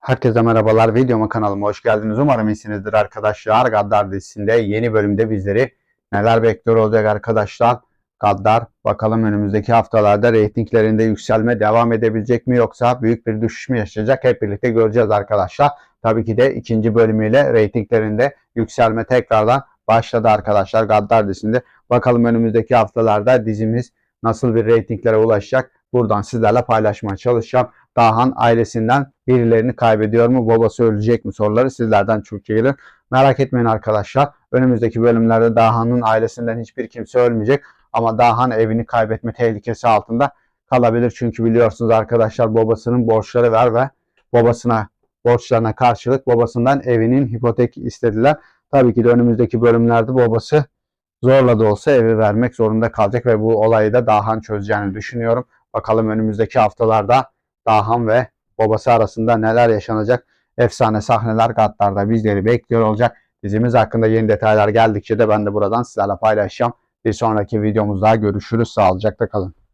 Herkese merhabalar. Videoma kanalıma hoş geldiniz. Umarım iyisinizdir arkadaşlar. Gaddar dizisinde yeni bölümde bizleri neler bekliyor olacak arkadaşlar. Gaddar bakalım önümüzdeki haftalarda reytinglerinde yükselme devam edebilecek mi yoksa büyük bir düşüş mü yaşayacak? Hep birlikte göreceğiz arkadaşlar. Tabii ki de ikinci bölümüyle reytinglerinde yükselme tekrardan başladı arkadaşlar Gaddar dizisinde. Bakalım önümüzdeki haftalarda dizimiz nasıl bir reytinglere ulaşacak? Buradan sizlerle paylaşmaya çalışacağım. Dahan ailesinden birilerini kaybediyor mu? Babası ölecek mi? Soruları sizlerden çok gelir. Merak etmeyin arkadaşlar. Önümüzdeki bölümlerde Dahan'ın ailesinden hiçbir kimse ölmeyecek. Ama Dahan evini kaybetme tehlikesi altında kalabilir. Çünkü biliyorsunuz arkadaşlar babasının borçları var ve babasına borçlarına karşılık babasından evinin hipotek istediler. Tabii ki de önümüzdeki bölümlerde babası zorla da olsa evi vermek zorunda kalacak ve bu olayı da Dahan çözeceğini düşünüyorum. Bakalım önümüzdeki haftalarda Dahan ve babası arasında neler yaşanacak? Efsane sahneler katlarda bizleri bekliyor olacak. Dizimiz hakkında yeni detaylar geldikçe de ben de buradan sizlerle paylaşacağım. Bir sonraki videomuzda görüşürüz. Sağlıcakla kalın.